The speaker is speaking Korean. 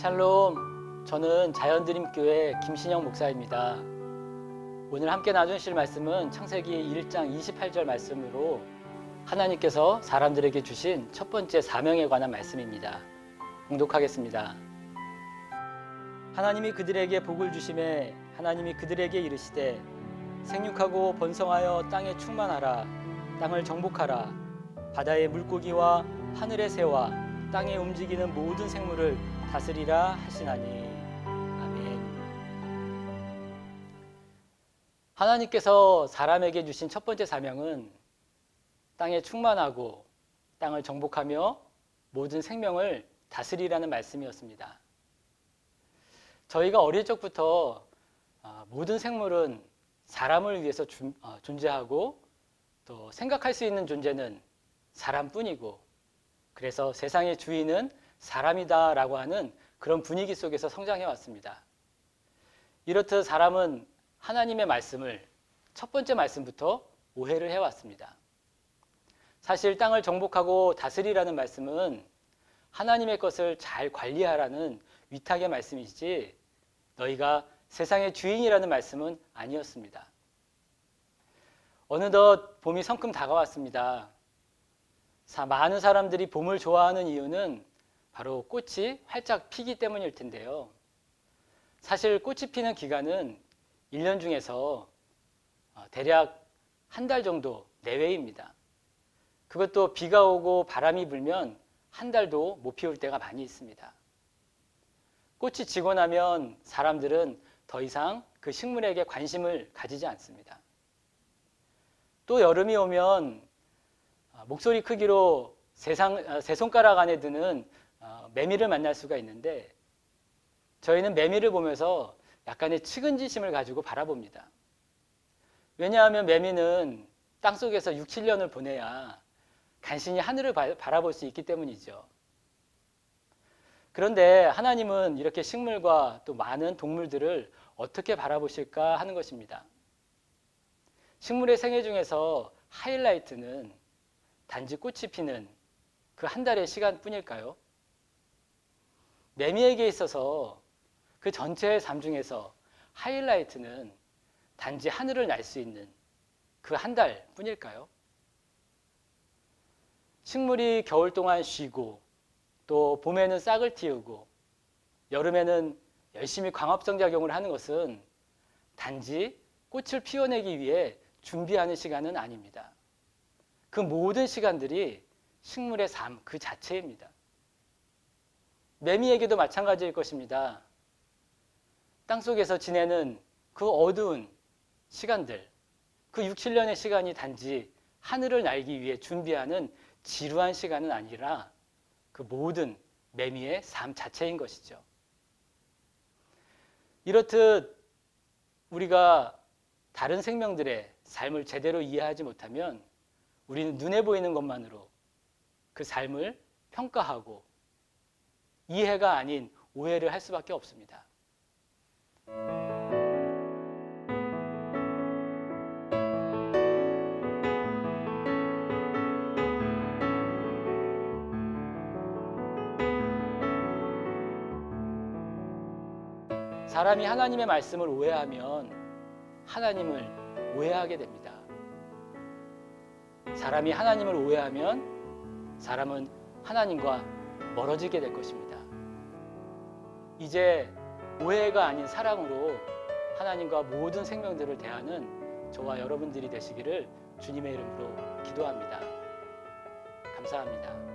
샬롬, 저는 자연드림교회 김신영 목사입니다. 오늘 함께 나누실 말씀은 창세기 1장 28절 말씀으로 하나님께서 사람들에게 주신 첫 번째 사명에 관한 말씀입니다. 공독하겠습니다. 하나님이 그들에게 복을 주심에 하나님이 그들에게 이르시되 생육하고 번성하여 땅에 충만하라 땅을 정복하라 바다의 물고기와 하늘의 새와 땅에 움직이는 모든 생물을 다스리라 하시나니 아멘. 하나님께서 사람에게 주신 첫 번째 사명은 땅에 충만하고 땅을 정복하며 모든 생명을 다스리라는 말씀이었습니다. 저희가 어릴 적부터 아, 모든 생물은 사람을 위해서 준- 어, 존재하고 또 생각할 수 있는 존재는 사람뿐이고 그래서 세상의 주인은 사람이다 라고 하는 그런 분위기 속에서 성장해 왔습니다. 이렇듯 사람은 하나님의 말씀을 첫 번째 말씀부터 오해를 해왔습니다. 사실 땅을 정복하고 다스리라는 말씀은 하나님의 것을 잘 관리하라는 위탁의 말씀이지 너희가 세상의 주인이라는 말씀은 아니었습니다. 어느덧 봄이 성큼 다가왔습니다. 사- 많은 사람들이 봄을 좋아하는 이유는 바로 꽃이 활짝 피기 때문일 텐데요. 사실 꽃이 피는 기간은 1년 중에서 어, 대략 한 달 정도 내외입니다. 그것도 비가 오고 바람이 불면 한 달도 못 피울 때가 많이 있습니다. 꽃이 지고 나면 사람들은 더 이상 그 식물에게 관심을 가지지 않습니다. 또 여름이 오면 아, 목소리 크기로 세상, 아, 세 손가락 안에 드는 어, 매미를 만날 수가 있는데 저희는 매미를 보면서 약간의 측은지심을 가지고 바라봅니다. 왜냐하면 매미는 땅 속에서 6, 7년을 보내야 간신히 하늘을 바- 바라볼 수 있기 때문이죠. 그런데 하나님은 이렇게 식물과 또 많은 동물들을 어떻게 바라보실까 하는 것입니다. 식물의 생애 중에서 하이라이트는 단지 꽃이 피는 그 한 달의 시간뿐일까요? 매미에게 있어서 그 전체의 삶 중에서 하이라이트는 단지 하늘을 날 수 있는 그 한 달 뿐일까요? 식물이 겨울 동안 쉬고 또 봄에는 싹을 틔우고 여름에는 열심히 광합성 작용을 하는 것은 단지 꽃을 피워내기 위해 준비하는 시간은 아닙니다. 그 모든 시간들이 식물의 삶 그 자체입니다. 매미에게도 마찬가지일 것입니다. 땅 속에서 지내는 그 어두운 시간들, 그 6, 7년의 시간이 단지 하늘을 날기 위해 준비하는 지루한 시간은 아니라 그 모든 매미의 삶 자체인 것이죠. 이렇듯 우리가 다른 생명들의 삶을 제대로 이해하지 못하면 우리는 눈에 보이는 것만으로 그 삶을 평가하고 이해가 아닌 오해를 할 수밖에 없습니다. 사람이 하나님의 말씀을 오해하면 하나님을 오해하게 됩니다. 사람이 하나님을 오해하면 사람은 하나님과 멀어지게 될 것입니다. 이제 오해가 아닌 사랑으로 하나님과 모든 생명들을 대하는 저와 여러분들이 되시기를 주님의 이름으로 기도합니다. 감사합니다.